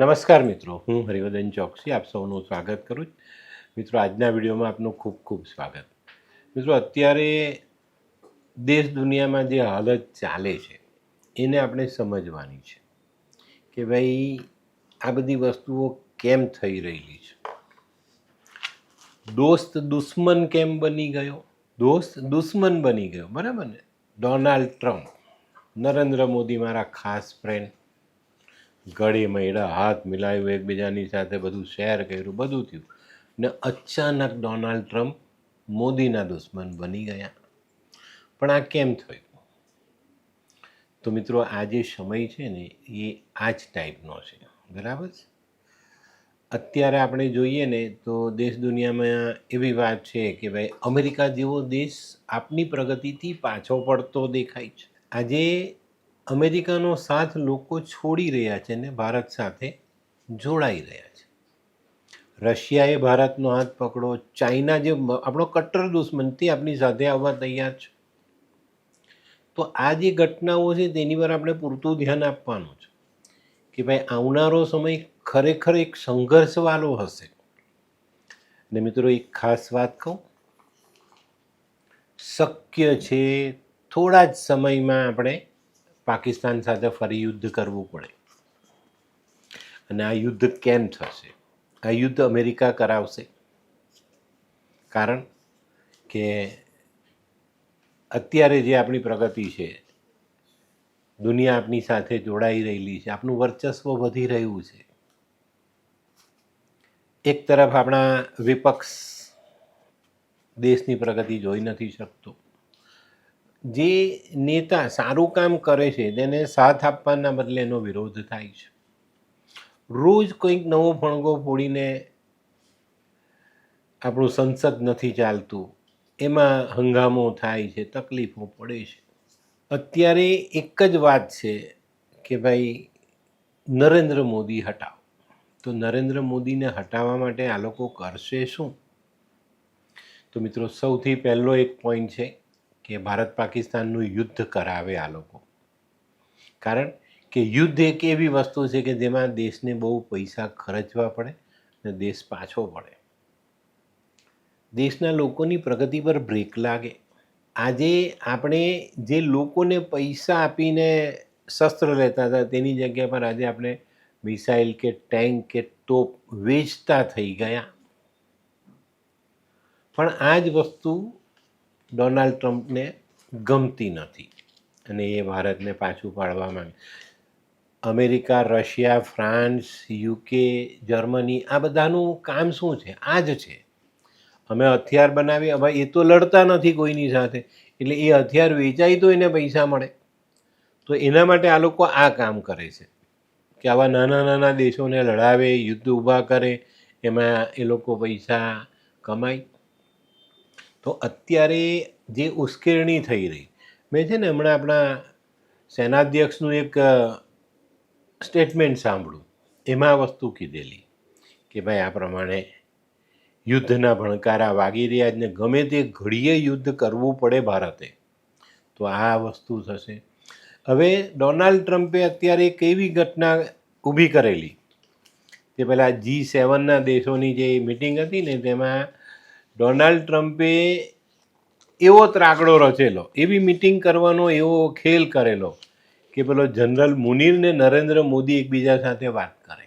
નમસ્કાર મિત્રો, હું હરિવર્ધન ચોકસી, આપ સૌનું સ્વાગત કરું મિત્રો, આજના વિડીયોમાં આપનું ખૂબ ખૂબ સ્વાગત. મિત્રો, અત્યારે દેશ દુનિયામાં જે હાલત ચાલે છે, એને આપણે સમજવાની છે કે ભાઈ, આ બધી વસ્તુઓ કેમ થઈ રહેલી છે? દોસ્ત દુશ્મન કેમ બની ગયો? દોસ્ત દુશ્મન બની ગયો, બરાબર ને? ડોનાલ્ડ ટ્રમ્પ, નરેન્દ્ર મોદી મારા ખાસ ફ્રેન્ડ ગળે મળ્યા હાથ મિલાવ્યું, એકબીજાની સાથે બધું શેર કર્યું, બધું થયું. ને અચાનક ડોનાલ્ડ ટ્રમ્પ મોદીના દુશ્મન બની ગયા. પણ આ કેમ થયું? તો મિત્રો, આ જે સમય છે ને, એ આ જ ટાઈપનો છે. બરાબર છે? અત્યારે આપણે જોઈએ ને, તો દેશ દુનિયામાં એવી વાત છે કે ભાઈ, અમેરિકા જેવો દેશ આપની પ્રગતિથી પાછો પડતો દેખાય છે. આજે અમેરિકાનો સાથ લોકો છોડી રહ્યા છે ને ભારત સાથે જોડાઈ રહ્યા છે. રશિયાએ ભારતનો હાથ પકડો, ચાઇના જે આપણો કટ્ટર દુશ્મનથી આપણી સાથે આવવા તૈયાર છે. તો આ જે ઘટનાઓ છે તેની પર આપણે પૂરતું ધ્યાન આપવાનું છે કે ભાઈ આવનારો સમય ખરેખર એક સંઘર્ષવાળો હશે. ને મિત્રો એક ખાસ વાત કહું, શક્ય છે થોડા જ સમયમાં આપણે પાકિસ્તાન સાથે ફરી યુદ્ધ કરવું પડે. અને આ યુદ્ધ કેમ થશે? આ યુદ્ધ અમેરિકા કરાવશે. કારણ કે અત્યારે જે આપણી પ્રગતિ છે, દુનિયા આપની સાથે જોડાઈ રહેલી છે આપણું વર્ચસ્વ વધી રહ્યું છે. એક તરફ આપણા વિપક્ષ દેશની પ્રગતિ જોઈ નથી શકતો. જે નેતા સારું કામ કરે છે, તેને સાથ આપવાના બદલે એનો વિરોધ થાય છે. રોજ કંઈક નવો ફણગો ફોડીને આપણું સંસદ નથી ચાલતું, એમાં હંગામો થાય છે, તકલીફો પડે છે. અત્યારે એક જ વાત છે કે ભાઈ, નરેન્દ્ર મોદી હટાવો. તો નરેન્દ્ર મોદીને હટાવવા માટે આ લોકો કરશે શું? તો મિત્રો, સૌથી પહેલો એક પોઈન્ટ છે કે ભારત પાકિસ્તાનનું યુદ્ધ કરાવે આ લોકો. કારણ કે યુદ્ધ એક એવી વસ્તુ છે કે જેમાં દેશને બહુ પૈસા ખર્ચવા પડે અને દેશ પાછો પડે દેશના લોકોની પ્રગતિ પર બ્રેક લાગે. આજે આપણે જે લોકોને પૈસા આપીને શસ્ત્ર લેતા હતા, તેની જગ્યા પર આજે આપણે મિસાઇલ કે ટેન્ક કે તોપ વેચતા થઈ ગયા. પણ આ જ વસ્તુ ડોનાલ્ડ ટ્રમ્પને ગમતી નથી અને એ ભારતને પાછું પાડવા માંગે. America, Russia, France, UK, Germany આ બધાનું કામ શું છે? આ જ છે. અમે હથિયાર બનાવી હવે એ તો લડતા નથી કોઈની સાથે. એટલે એ હથિયાર વેચાય તો એને પૈસા મળે. તો એના માટે આ લોકો આ કામ કરે છે કે આવા નાના નાના દેશોને લડાવે, યુદ્ધ ઊભા કરે, એમાં એ લોકો પૈસા કમાય. તો અત્યારે જે ઉશ્કેરણી થઈ રહી, મેં છે ને હમણાં આપણા સેનાધ્યક્ષનું એક સ્ટેટમેન્ટ સાંભળ્યું. એમાં વસ્તુ કીધેલી કે ભાઈ આ પ્રમાણે યુદ્ધના ભણકારા વાગી રહ્યા ને ગમે તે ઘડીએ યુદ્ધ કરવું પડે ભારતે, તો આ વસ્તુ થશે. હવે ડોનાલ્ડ ટ્રમ્પે અત્યારે એક એવી ઘટના ઊભી કરેલી. તે પહેલાં જી સેવનના દેશોની જે મિટિંગ હતી ને તેમાં ડોનાલ્ડ ટ્રમ્પે એવો ત્રાકડો રચેલો, એવી મિટિંગ કરવાનો એવો ખેલ કરેલો કે પેલો જનરલ મુનીર ને નરેન્દ્ર મોદી એકબીજા સાથે વાત કરે.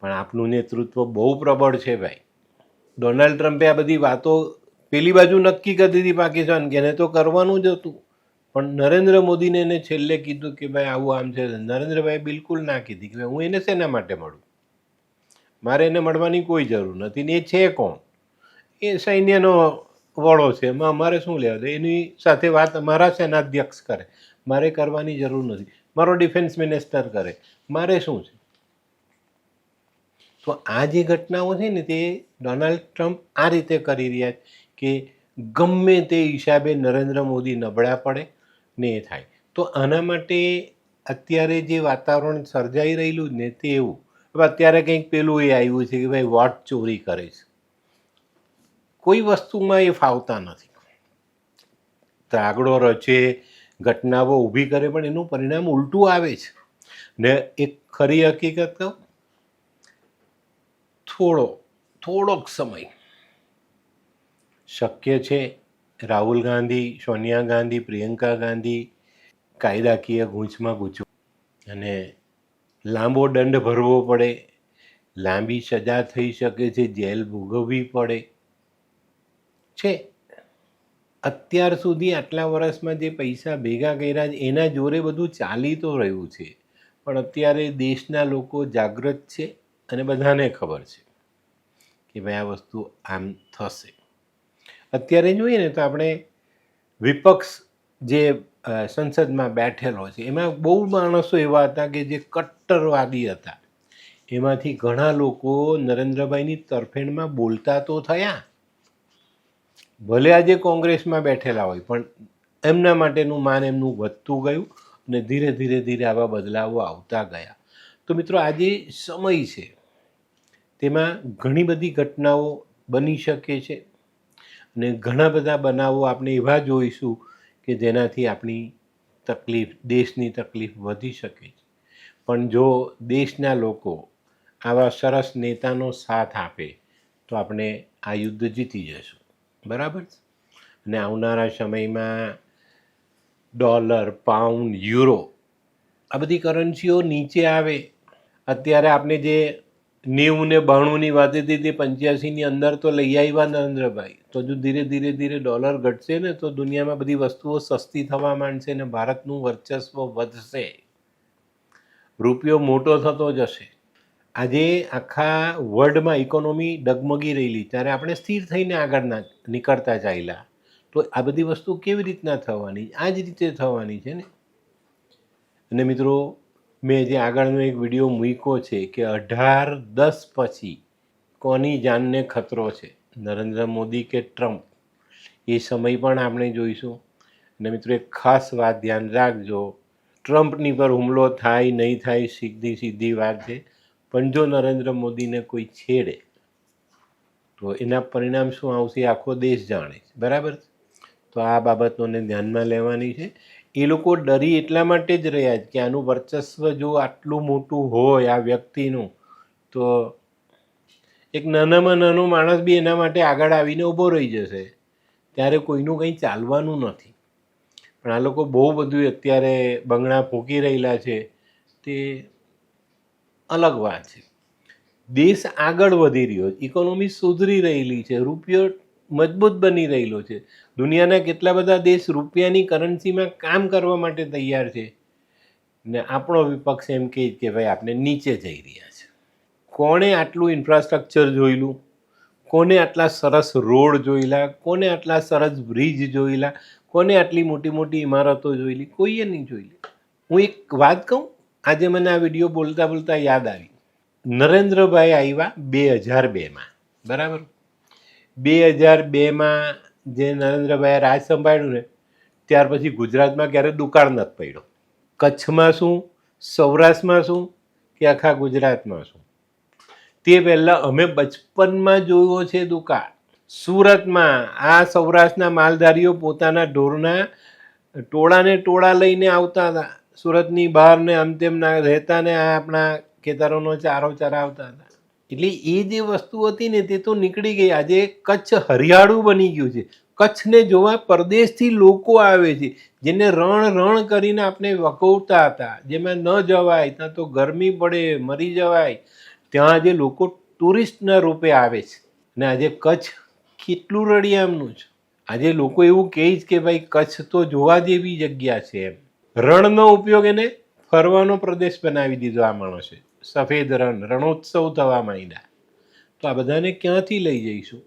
પણ આપનું નેતૃત્વ બહુ પ્રબળ છે ભાઈ. ડોનાલ્ડ ટ્રમ્પે આ બધી વાતો પેલી બાજુ નક્કી કરી દીધી પાકિસ્તાન કે એને તો કરવાનું જ હતું. પણ નરેન્દ્ર મોદીને એને છેલ્લે કીધું કે ભાઈ આવું આમ છે. નરેન્દ્રભાઈ બિલકુલ ના કીધી કે હું એને શેના માટે મળું? મારે એને મળવાની કોઈ જરૂર નથી ને એ છે કોણ? એ સૈન્યનો વડો છે. એમાં અમારે શું લેવા દે? એની સાથે વાત મારા સેનાધ્યક્ષ કરે. મારે કરવાની જરૂર નથી. મારો ડિફેન્સ મિનિસ્ટર કરે. મારે શું છે? તો આ જે ઘટનાઓ છે ને તે ડોનાલ્ડ ટ્રમ્પ આ રીતે કરી રહ્યા છે કે ગમે તે હિસાબે નરેન્દ્ર મોદી નબળા પડે ને એ થાય. તો આના માટે અત્યારે જે વાતાવરણ સર્જાઈ રહેલું ને તે એવું હવે અત્યારે કંઈક પેલું એ આવ્યું છે કે ભાઈ વોટ ચોરી કરે છે. કોઈ વસ્તુમાં એ ફાવતા નથી. ત્રાગડો રચે, ઘટનાઓ ઊભી કરે, પણ એનું પરિણામ ઉલટું આવે છે. ને એક ખરી હકીકત કહું, થોડો, થોડોક સમય શક્ય છે રાહુલ ગાંધી, સોનિયા ગાંધી, પ્રિયંકા ગાંધી કાયદાકીય ગૂંચમાં ગૂંચવું. અને લાંબો દંડ ભરવો પડે. લાંબી સજા થઈ શકે છે, જેલ ભોગવવી પડે. છે. અત્યાર સુધી આટલા વર્ષમાં જે પૈસા ભેગા કર્યા એના જોરે બધું ચાલી તો રહ્યું છે. પણ અત્યારે દેશના લોકો જાગૃત છે અને બધાને ખબર છે કે ભાઈ આ વસ્તુ આમ થશે. અત્યારે જોઈએ ને તો આપણે વિપક્ષ જે સંસદમાં બેઠેલો છે. એમાં બહુ માણસો એવા હતા કે જે કટ્ટરવાદી હતા. એમાંથી ઘણા લોકો નરેન્દ્રભાઈની તરફેણમાં બોલતા તો થયા. ભલે આજે કોંગ્રેસમાં બેઠેલા હોય, પણ એમના માટેનું માન એમનું વધતું ગયું અને ધીરે ધીરે ધીરે આવા બદલાવો આવતા ગયા. તો મિત્રો, આજે સમય છે. તેમાં ઘણી બધી ઘટનાઓ બની શકે છે અને ઘણા બધા બનાવો આપણે એવા જોઈશું કે જેનાથી આપણી તકલીફ, દેશની તકલીફ વધી શકે છે. પણ જો દેશના લોકો આવા સરસ નેતાનો સાથ આપે, તો આપણે આ યુદ્ધ જીતી જશું બરાબર? અને આવનારા સમયમાં ડોલર, પાઉન્ડ, યુરો આ બધી કરન્સીઓ નીચે આવે. અત્યારે આપણે જે નેવું ને બાણુંની વાત હતી તે પંચ્યાસીની અંદર તો લઈ આવ્યા નરેન્દ્રભાઈ. તો જો ધીરે ધીરે ધીરે ડોલર ઘટશે ને, તો દુનિયામાં બધી વસ્તુઓ સસ્તી થવા માંડશે ને ભારતનું વર્ચસ્વ વધશે. રૂપિયો મોટો થતો જશે. આજે આખા વર્લ્ડમાં ઇકોનોમી ડગમગી રહેલી. ત્યારે આપણે સ્થિર થઈને આગળ નીકળતા ચાલ્યા. તો આ બધી વસ્તુ કેવી રીતના થવાની? આ જ રીતે થવાની છે ને? અને મિત્રો મેં જે આગળનો એક વીડિયો મૂક્યો છે કે અઢાર દસ પછી કોની જાનને ખતરો છે? નરેન્દ્ર મોદી કે ટ્રમ્પ? એ સમય પણ આપણે જોઈશું. અને મિત્રો, એક ખાસ વાત ધ્યાન રાખજો. ટ્રમ્પની પર હુમલો થાય, નહીં થાય, સીધી સીધી વાત છે. પણ જો નરેન્દ્ર મોદીને કોઈ છેડે, તો એના પરિણામ શું આવશે? આખો દેશ જાણે બરાબર તો આ બાબતોને ધ્યાનમાં લેવાની છે. એ લોકો ડરી એટલા માટે જ રહ્યા છે કે આનું વર્ચસ્વ જો આટલું મોટું હોય આ વ્યક્તિનું, તો એક નાનામાં નાનો માણસ બી એના માટે આગળ આવીને ઊભો રહી જશે. ત્યારે કોઈનું કંઈ ચાલવાનું નથી. પણ આ લોકો બહુ બધું અત્યારે બંગણા ફૂંકી રહેલા છે. તે અલગ વાત છે. દેશ આગળ વધી રહ્યો છે. ઇકોનોમી સુધરી રહેલી છે. રૂપિયો મજબૂત બની રહેલો છે. દુનિયાના કેટલા બધા દેશ રૂપિયાની કરન્સીમાં કામ કરવા માટે તૈયાર છે? ને આપણો વિપક્ષ એમ કહે કે ભાઈ આપણે નીચે જઈ રહ્યા છે. કોણે આટલું ઇન્ફ્રાસ્ટ્રક્ચર જોયેલું? કોને આટલા સરસ રોડ જોયેલા? કોને આટલા સરસ બ્રિજ જોયેલા? કોને આટલી મોટી મોટી ઇમારતો જોયેલી? કોઈએ નહીં જોયેલી. હું એક વાત કહું? આજે મને આ વીડિયો બોલતા બોલતા યાદ આવી. નરેન્દ્રભાઈ આવ્યા બે હજાર બેમાં. બરાબર? બે હજાર બેમાં જે નરેન્દ્રભાઈએ રાજ સંભાળ્યું ને, ત્યાર પછી ગુજરાતમાં ક્યારે દુકાળ નથી પડ્યો. કચ્છમાં શું, સૌરાષ્ટ્રમાં શું કે આખા ગુજરાતમાં શું? તે પહેલાં અમે બચપનમાં જોયો છે દુકાળ. સુરતમાં આ સૌરાષ્ટ્રના માલધારીઓ પોતાના ઢોરના ટોળાને ટોળા લઈને આવતા હતા. સુરતની બહારને આમ તેમના રહેતા ને આ આપણા ખેતરોનો ચારો ચરાવતા હતા. એટલે એ જે વસ્તુ હતી ને તે તો નીકળી ગઈ. આજે કચ્છ હરિયાળું બની ગયું છે. કચ્છને જોવા પરદેશથી લોકો આવે છે, જેને રણ રણ કરીને આપણે વકવતા હતા. જેમાં ન જવાય, ત્યાં તો ગરમી પડે, મરી જવાય. ત્યાં આજે લોકો ટુરિસ્ટના રૂપે આવે છે. અને આજે કચ્છ કેટલું રળિયામનું છે. આજે લોકો એવું કહે છે કે ભાઈ, કચ્છ તો જોવા જેવી જગ્યા છે એમ. રણનો ઉપયોગ એને ફરવાનો પ્રદેશ બનાવી દીધો આ માણસે. સફેદ રણ, રણોત્સવ થવા માંડ્યા. તો આ બધાને ક્યાંથી લઈ જઈશું?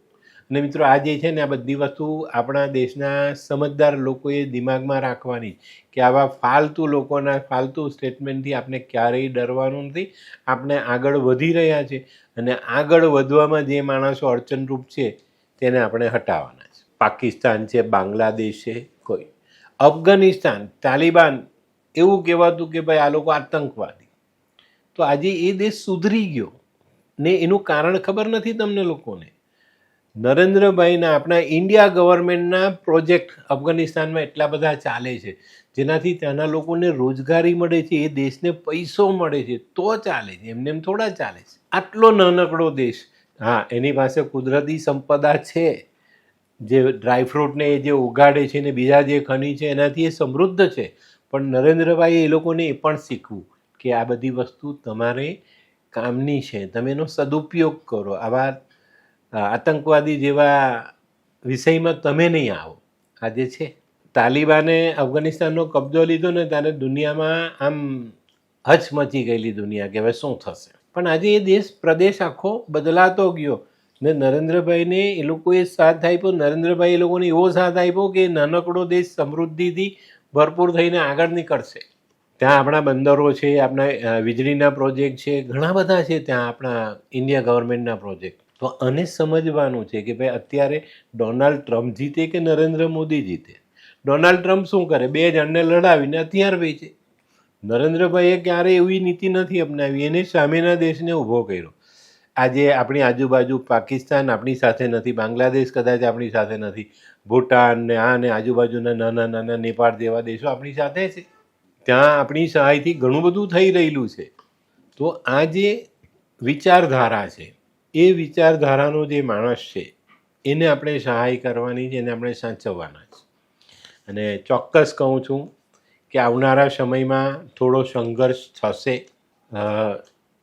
અને મિત્રો, આ જે છે ને, આ બધી વસ્તુ આપણા દેશના સમજદાર લોકોએ દિમાગમાં રાખવાની કે આવા ફાલતુ લોકોના ફાલતુ સ્ટેટમેન્ટથી આપણે ક્યારેય ડરવાનું નથી. આપણે આગળ વધી રહ્યા છે અને આગળ વધવામાં જે માણસો અડચણરૂપ છે તેને આપણે હટાવવાના છે. પાકિસ્તાન છે, બાંગ્લાદેશ છે, કોઈ. અફઘાનિસ્તાન, તાલિબાન, એવું કહેવાતું કે ભાઈ આ લોકો આતંકવાદી. તો આજે એ દેશ સુધરી ગયો. ને એનું કારણ ખબર નથી તમને લોકોને? નરેન્દ્રભાઈના આપણા ઇન્ડિયા ગવર્મેન્ટના પ્રોજેક્ટ અફઘાનિસ્તાનમાં એટલા બધા ચાલે છે, જેનાથી ત્યાંના લોકોને રોજગારી મળે છે, એ દેશને પૈસો મળે છે, તો ચાલે છે, એમને એમ થોડા ચાલે છે. આટલો નાનકડો દેશ. હા, એની પાસે કુદરતી સંપદા છે. જે ડ્રાયફ્રૂટને એ જે ઉગાડે છે ને બીજા જે ખની છે, એનાથી એ સમૃદ્ધ છે. પણ નરેન્દ્રભાઈ એ લોકોને એ પણ શીખવું. કે આ બધી વસ્તુ તમારે કામની છે. તમે એનો સદુપયોગ કરો. આવા આતંકવાદી જેવા વિષયમાં તમે નહીં આવો. આજે છે, તાલિબાને અફઘાનિસ્તાનનો કબજો લીધો ને ત્યારે દુનિયામાં આમ હચમચી ગયેલી દુનિયા કે હવે શું થશે? પણ આજે એ દેશ, પ્રદેશ આખો બદલાતો ગયો ને નરેન્દ્રભાઈને એ લોકોએ સાથ આપ્યો. નરેન્દ્રભાઈ એ લોકોને એવો સાથ આપ્યો કે નાનકડો દેશ સમૃદ્ધિથી ભરપૂર થઈને આગળ નીકળશે. ત્યાં આપણા બંદરો છે, આપણા વીજળીના પ્રોજેક્ટ છે, ઘણા બધા છે ત્યાં આપણા ઇન્ડિયા ગવર્મેન્ટના પ્રોજેક્ટ. તો આને સમજવાનું છે કે ભાઈ અત્યારે ડોનાલ્ડ ટ્રમ્પ જીતે કે નરેન્દ્ર મોદી જીતે? ડોનાલ્ડ ટ્રમ્પ શું કરે? બે જણને લડાવીને હથિયાર વેચે. નરેન્દ્રભાઈએ ક્યારેય એવી નીતિ નથી અપનાવી, એને સામેના દેશને ઊભો કર્યો. આજે આપણી આજુબાજુ પાકિસ્તાન આપણી સાથે નથી, બાંગ્લાદેશ કદાચ આપણી સાથે નથી, ભૂટાન ને આ ને આજુબાજુના નાના નાના નેપાળ જેવા દેશો આપણી સાથે છે. ત્યાં આપણી સહાયથી ઘણું બધું થઈ રહેલું છે. તો આ જે વિચારધારા છે, એ વિચારધારાનો જે માણસ છે, એને આપણે સહાય કરવાની છે, એને આપણે સાચવવાના છે. અને ચોક્કસ કહું છું કે આવનારા સમયમાં થોડો સંઘર્ષ થશે.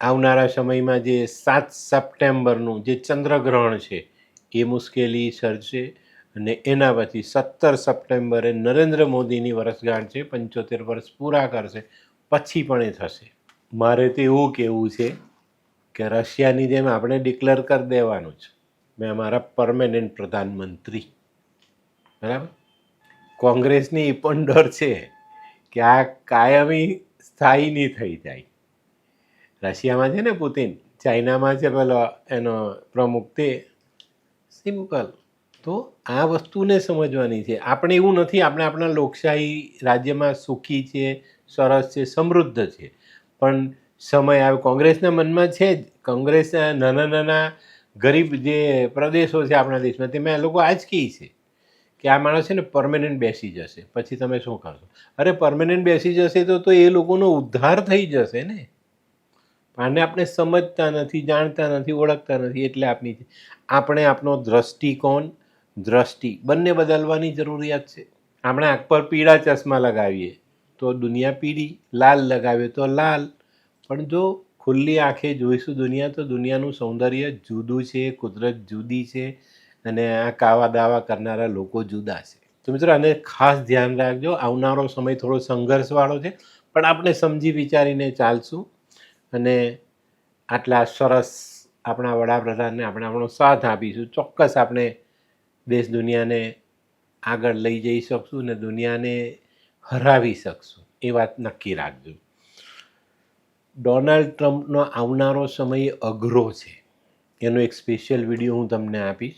આવનારા સમયમાં જે સાત સપ્ટેમ્બરનું જે ચંદ્રગ્રહણ છે, એ મુશ્કેલી સર્જશે. અને એના પછી સત્તર સપ્ટેમ્બરે નરેન્દ્ર મોદીની વર્ષગાંઠ છે, પંચોતેર વર્ષ પૂરા કરશે, પછી પણ એ થશે. મારે તો એવું કહેવું છે કે રશિયાની જેમ આપણે ડિક્લેર કરી દેવાનું છે. મેં અમારા પરમેનન્ટ પ્રધાનમંત્રી. બરાબર? કોંગ્રેસની એ પણ ડર છે કે આ કાયમી સ્થાયી નહીં થઈ જાય. રશિયામાં છે ને પુતિન? ચાઇનામાં છે પેલો એનો પ્રમુખ તે. સિમ્પલ. તો આ વસ્તુને સમજવાની છે. આપણે એવું નથી, આપણે આપણા લોકશાહી રાજ્યમાં સુખી છે, સરસ છે, સમૃદ્ધ છે. પણ સમય આવે, કોંગ્રેસના મનમાં છે જ. કોંગ્રેસના નાના નાના ગરીબ જે પ્રદેશો છે આપણા દેશમાં, તેમાં એ લોકો આજકી છે કે આ માણસ છે ને પરમેનન્ટ બેસી જશે. પછી તમે શું કરશો? અરે પરમેનન્ટ બેસી જશે તો તો એ લોકોનો ઉદ્ધાર થઈ જશે ને. આને આપણે સમજતા નથી, જાણતા નથી, ઓળખતા નથી, એટલે આપની આપણે આપણો દ્રષ્ટિકોણ દ્રષ્ટિ. બંને બદલવાની જરૂરિયાત છે. આપણે આંખ પર પીળા ચશ્મા લગાવીએ તો દુનિયા પીળી, લાલ લગાવીએ તો લાલ. પણ જો ખુલ્લી આંખે જોઈશું દુનિયા તો દુનિયાનું સૌંદર્ય જુદું છે, કુદરત જુદી છે અને આ કાવા દાવા કરનારા લોકો જુદા છે. તો મિત્રો આને ખાસ ધ્યાન રાખજો. આવનારો સમય થોડો સંઘર્ષવાળો છે, પણ આપણે સમજી વિચારીને ચાલશું. અને આટલા સરસ આપણા વડાપ્રધાનને આપણે આપણો સાથ આપીશું. ચોક્કસ આપણે દેશ દુનિયાને આગળ લઈ જઈ શકશું ને દુનિયાને હરાવી શકશું. એ વાત નક્કી રાખજો. ડોનાલ્ડ ટ્રમ્પનો આવનારો સમય અઘરો છે. એનો એક સ્પેશિયલ વીડિયો હું તમને આપીશ.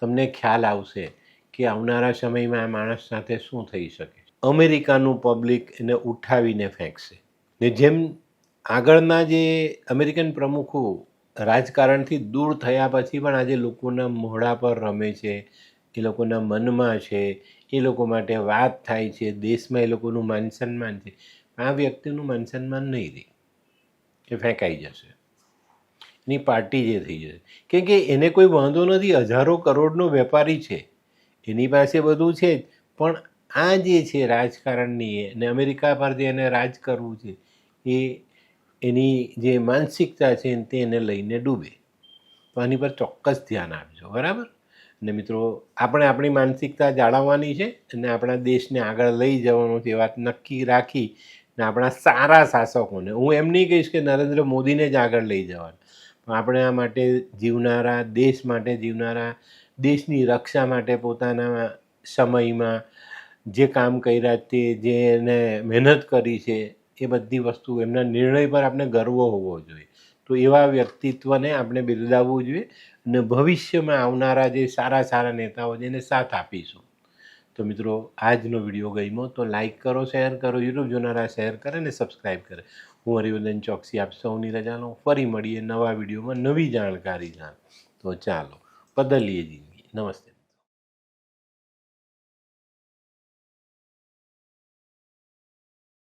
તમને ખ્યાલ આવશે કે આવનારા સમયમાં આ માણસ સાથે શું થઈ શકે. અમેરિકાનું પબ્લિક એને ઉઠાવીને ફેંકશે. ને જેમ આગળના જે અમેરિકન પ્રમુખો રાજકારણથી દૂર થયા પછી પણ આજે લોકોના મોઢા પર રમે છે એ લોકોના મનમાં છે, એ લોકો માટે વાત થાય છે, દેશમાં એ લોકોનું માન સન્માન છે આ વ્યક્તિનું માન સન્માન નહીં રહે, એ ફેંકાઈ જશે. એની પાર્ટી જે થઈ જશે. કેમ કે એને કોઈ વાંધો નથી, હજારો કરોડનો વેપારી છે. એની પાસે બધું છે જ. પણ આ જે છે રાજકારણની, અને અમેરિકા પર જે એને રાજ કરવું છે, એ એની જે માનસિકતા છે તે એને લઈને ડૂબે. તો આની પર ચોક્કસ ધ્યાન આપજો, બરાબર? અને મિત્રો, આપણે આપણી માનસિકતા જાળવવાની છે અને આપણા દેશને આગળ લઈ જવાનો એ વાત નક્કી રાખી ને આપણા સારા શાસકોને. હું એમ નહીં કહીશ કે નરેન્દ્ર મોદીને જ આગળ લઈ જવાના. પણ આપણે આ માટે જીવનારા દેશ માટે જીવનારા દેશની રક્ષા માટે પોતાના સમયમાં જે કામ કર્યા તે જે એને મહેનત કરી છે એ બધી વસ્તુ, એમના નિર્ણય પર આપણે ગર્વ હોવો જોઈએ. તો એવા વ્યક્તિત્વને આપણે બિરદાવવું જોઈએ અને ભવિષ્યમાં આવનારા જે સારા સારા નેતાઓ છે એને સાથ આપીશું. તો મિત્રો, આજનો વીડિયો ગમ્યો તો લાઇક કરો, શેર કરો, યુટ્યુબ જોનારા શેર કરે અને સબસ્ક્રાઈબ કરે. હું હરિવર્ધન ચોકસી, આપ સૌની રજા લઉં. ફરી મળીએ નવા વિડીયોમાં નવી જાણકારી જાણ તો ચાલો, બદલીએ જિંદગી. નમસ્તે.